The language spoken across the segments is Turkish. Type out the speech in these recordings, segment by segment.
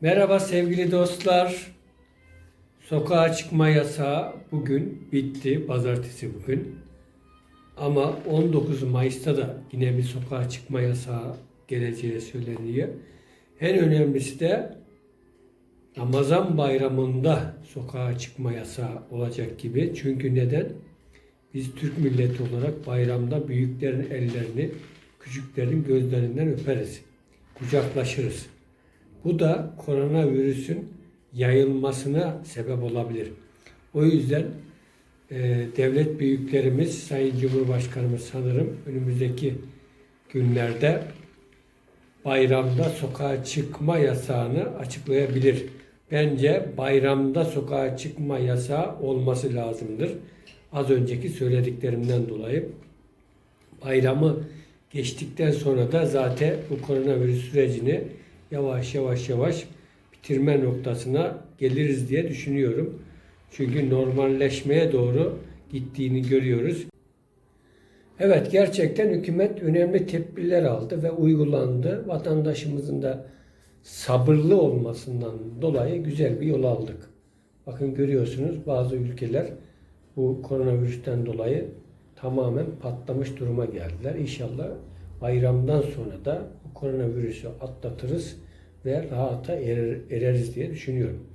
Merhaba sevgili dostlar. Sokağa çıkma yasağı bugün bitti. Pazartesi bugün. Ama 19 Mayıs'ta da yine bir sokağa çıkma yasağı geleceği söyleniyor. En önemlisi de Ramazan bayramında sokağa çıkma yasağı olacak gibi. Çünkü neden? Biz Türk milleti olarak bayramda büyüklerin ellerini, küçüklerin gözlerinden öperiz. Kucaklaşırız. Bu da koronavirüsün yayılmasına sebep olabilir. O yüzden e, devlet büyüklerimiz, Sayın Cumhurbaşkanımız sanırım önümüzdeki günlerde bayramda sokağa çıkma yasağını açıklayabilir. Bence bayramda sokağa çıkma yasağı olması lazımdır. Az önceki söylediklerimden dolayı. Bayramı geçtikten sonra da zaten bu koronavirüs sürecini yavaş yavaş yavaş bitirme noktasına geliriz diye düşünüyorum. Çünkü normalleşmeye doğru gittiğini görüyoruz. Evet gerçekten hükümet önemli tedbirler aldı ve uygulandı. Vatandaşımızın da sabırlı olmasından dolayı güzel bir yol aldık. Bakın görüyorsunuz bazı ülkeler bu koronavirüsten dolayı tamamen patlamış duruma geldiler. İnşallah bayramdan sonra da bu koronavirüsü atlatırız ve rahata erer, ereriz diye düşünüyorum.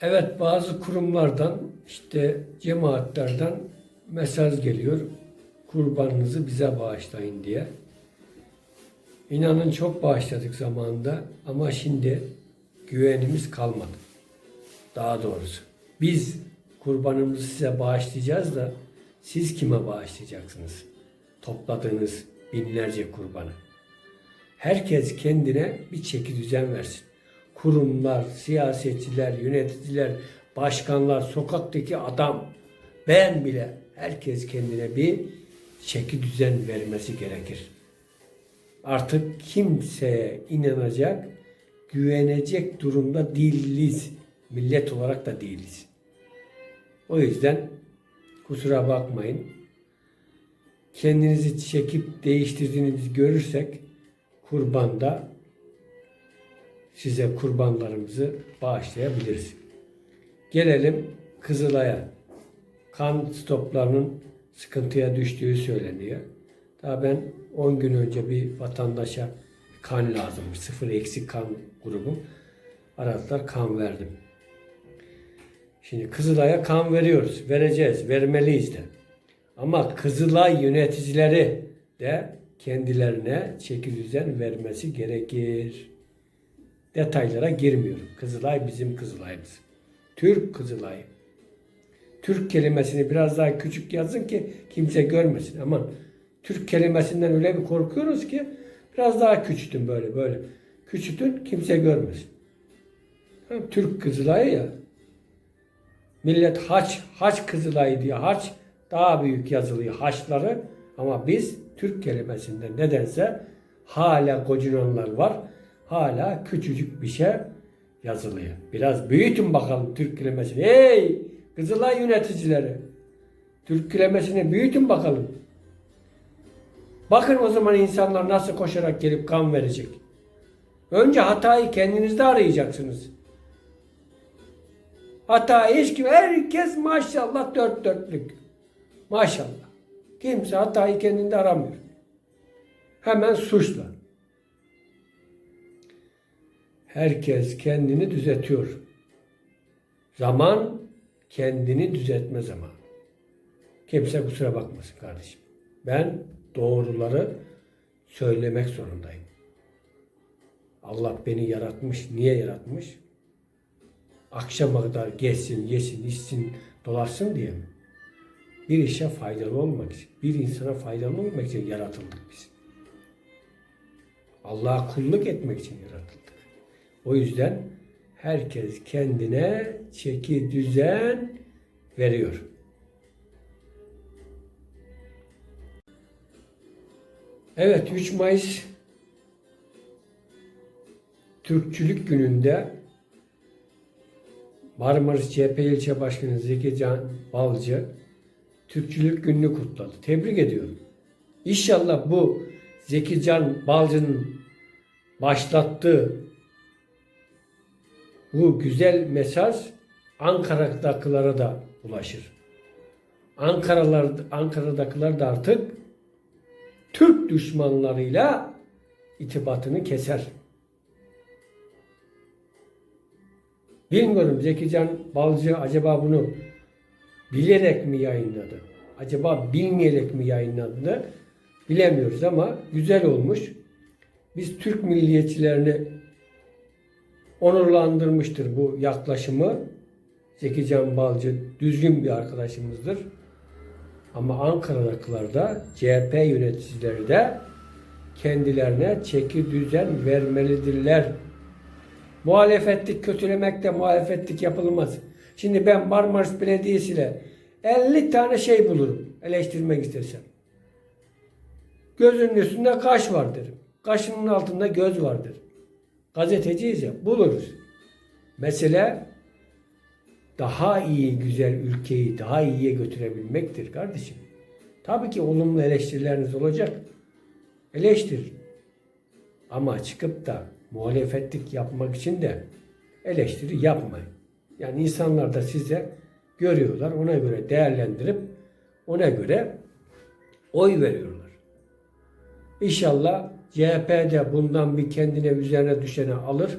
Evet bazı kurumlardan işte cemaatlerden mesaj geliyor. Kurbanınızı bize bağışlayın diye. İnanın çok bağışladık zamanında ama şimdi güvenimiz kalmadı. Daha doğrusu biz kurbanımızı size bağışlayacağız da siz kime bağışlayacaksınız? Topladığınız binlerce kurbanı. Herkes kendine bir çeki düzen versin. Kurumlar, siyasetçiler, yöneticiler, başkanlar, sokaktaki adam, ben bile herkes kendine bir çeki düzen vermesi gerekir. Artık kimseye inanacak, güvenecek durumda değiliz. Millet olarak da değiliz. O yüzden kusura bakmayın. Kendinizi çekip değiştirdiğinizi görürsek kurbanda size kurbanlarımızı bağışlayabiliriz. Gelelim Kızılay'a. Kan stoplarının sıkıntıya düştüğü söyleniyor. Daha ben 10 gün önce bir vatandaşa kan lazımmış. Sıfır eksik kan grubum. Aradılar kan verdim. Şimdi Kızılay'a kan veriyoruz. Vereceğiz. Vermeliyiz de. Ama Kızılay yöneticileri de kendilerine çeki düzen vermesi gerekir. Detaylara girmiyorum. Kızılay bizim Kızılay'ımız. Türk Kızılay'ı. Türk kelimesini biraz daha küçük yazın ki kimse görmesin. Ama Türk kelimesinden öyle bir korkuyoruz ki biraz daha küçültün böyle böyle. Küçültün kimse görmesin. Türk Kızılay'ı ya. Millet haç, haç Kızılay'ı diye haç daha büyük yazılıyor haçları ama biz Türk kelimesinden nedense hala gocunanlar var. Hala küçücük bir şey yazılıyor. Biraz büyütün bakalım Türk kelimesini. Hey Kızılay yöneticileri. Türk kelimesini büyütün bakalım. Bakın o zaman insanlar nasıl koşarak gelip kan verecek. Önce hatayı kendinizde arayacaksınız. Hata hiç kim, herkes maşallah dört dörtlük. Maşallah. Kimse hatayı kendinde aramıyor. Hemen suçla. Herkes kendini düzeltiyor. Zaman kendini düzeltme zamanı. Kimse kusura bakmasın kardeşim. Ben doğruları söylemek zorundayım. Allah beni yaratmış. Niye yaratmış? Akşama kadar geçsin, yesin, içsin, dolaşsın diye mi? Bir işe faydalı olmak için, bir insana faydalı olmak için yaratıldık biz. Allah'a kulluk etmek için yaratıldık. O yüzden herkes kendine çeki düzen veriyor. Evet 3 Mayıs Türkçülük gününde Marmaris CHP ilçe başkanı Zeki Can Balcı Türkçülük gününü kutladı. Tebrik ediyorum. İnşallah bu Zeki Can Balcı'nın başlattığı bu güzel mesaj Ankara'dakilere da ulaşır. Ankaralar, Ankara'dakiler de artık Türk düşmanlarıyla itibatını keser. Bilmiyorum Zekican Balcı acaba bunu bilerek mi yayınladı? Acaba bilmeyerek mi yayınladı? Bilemiyoruz ama güzel olmuş. Biz Türk milliyetçilerini onurlandırmıştır bu yaklaşımı. Zekican Balcı düzgün bir arkadaşımızdır. Ama Ankara'dakiler de CHP yöneticileri de kendilerine çeki düzen vermelidirler. Muhalefetlik kötülemek de muhalefetlik yapılmaz. Şimdi ben Marmaris Belediyesi ile 50 tane şey bulurum eleştirmek istersem. Gözünün üstünde kaş var derim. Kaşının altında göz vardır. Gazeteciyiz ya buluruz. Mesele daha iyi güzel ülkeyi daha iyiye götürebilmektir kardeşim. Tabii ki olumlu eleştirileriniz olacak. Eleştir. Ama çıkıp da muhalefetlik yapmak için de eleştiri yapmayın. Yani insanlar da size görüyorlar. Ona göre değerlendirip ona göre oy veriyorlar. İnşallah CHP de bundan bir kendine üzerine düşeni alır.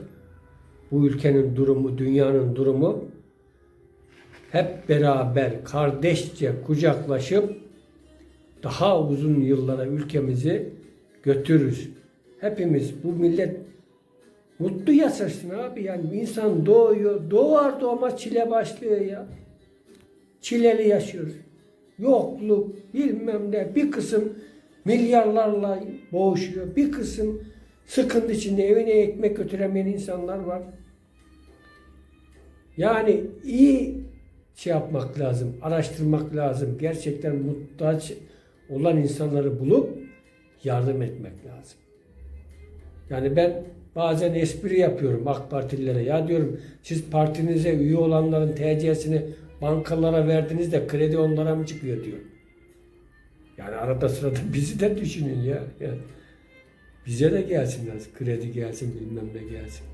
Bu ülkenin durumu, dünyanın durumu hep beraber kardeşçe kucaklaşıp daha uzun yıllara ülkemizi götürürüz. Hepimiz bu millet mutlu yaşasın abi yani insan doğuyor, doğar doğmaz çile başlıyor ya. Çileli yaşıyoruz. Yokluk, bilmem ne, bir kısım milyarlarla boğuşuyor. Bir kısım sıkıntı içinde evine ekmek götüremeyen insanlar var. Yani iyi şey yapmak lazım, araştırmak lazım. Gerçekten muhtaç olan insanları bulup yardım etmek lazım. Yani ben bazen espri yapıyorum AK Partililere. Ya diyorum siz partinize üye olanların TC'sini bankalara verdiniz de kredi onlara mı çıkıyor diyor. Yani arada sırada bizi de düşünün ya. ya. Bize de gelsin biraz. Kredi gelsin bilmem ne gelsin.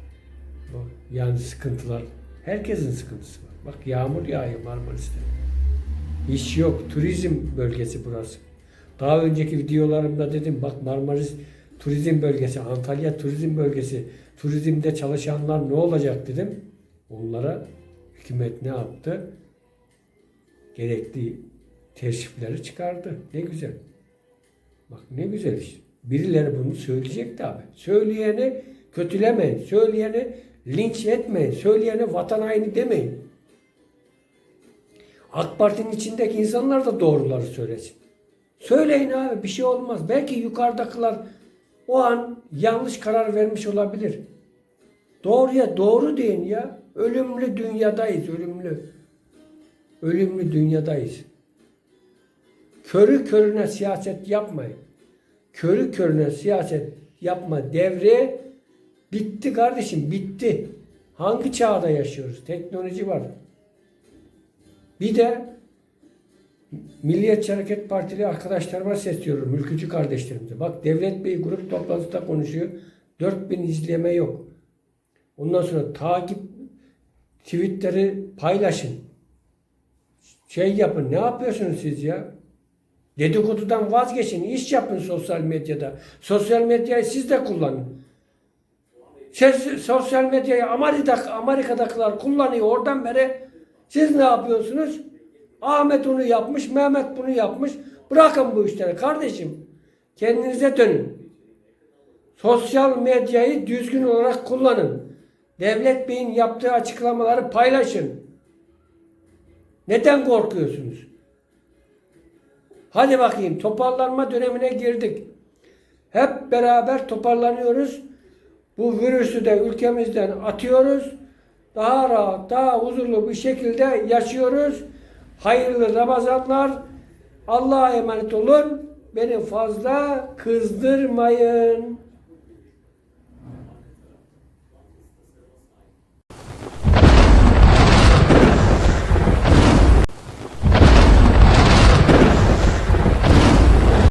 Yani sıkıntılar. Herkesin sıkıntısı var. Bak yağmur yağıyor Marmaris'te. İş yok. Turizm bölgesi burası. Daha önceki videolarımda dedim bak Marmaris turizm bölgesi, Antalya turizm bölgesi. Turizmde çalışanlar ne olacak dedim. Onlara hükümet ne yaptı? Gerekli teşrifleri çıkardı. Ne güzel. Bak ne güzel iş. Birileri bunu söyleyecek abi. Söyleyeni kötülemeyin. Söyleyeni linç etmeyin. Söyleyeni vatan haini demeyin. AK Parti'nin içindeki insanlar da doğruları söylesin. Söyleyin abi bir şey olmaz. Belki yukarıdakiler o an yanlış karar vermiş olabilir. Doğruya doğru deyin ya. Ölümlü dünyadayız, ölümlü. Ölümlü dünyadayız. Körü körüne siyaset yapmayın. Körü körüne siyaset yapma devri bitti kardeşim, bitti. Hangi çağda yaşıyoruz? Teknoloji var. Bir de Milliyetçi Hareket Partili arkadaşlarıma sesliyorum, ülkücü kardeşlerimize. Bak Devlet Bey grup toplantısında konuşuyor. 4000 izleme yok. Ondan sonra takip tweetleri paylaşın. Şey yapın. Ne yapıyorsunuz siz ya? Dedikodudan vazgeçin. iş yapın sosyal medyada. Sosyal medyayı siz de kullanın. Siz sosyal medyayı Amerika'da, Amerika'dakiler kullanıyor. Oradan beri siz ne yapıyorsunuz? Ahmet onu yapmış, Mehmet bunu yapmış. Bırakın bu işleri kardeşim. Kendinize dönün. Sosyal medyayı düzgün olarak kullanın. Devlet Bey'in yaptığı açıklamaları paylaşın. Neden korkuyorsunuz? Hadi bakayım toparlanma dönemine girdik. Hep beraber toparlanıyoruz. Bu virüsü de ülkemizden atıyoruz. Daha rahat, daha huzurlu bir şekilde yaşıyoruz. Hayırlı Ramazanlar. Allah'a emanet olun. Beni fazla kızdırmayın.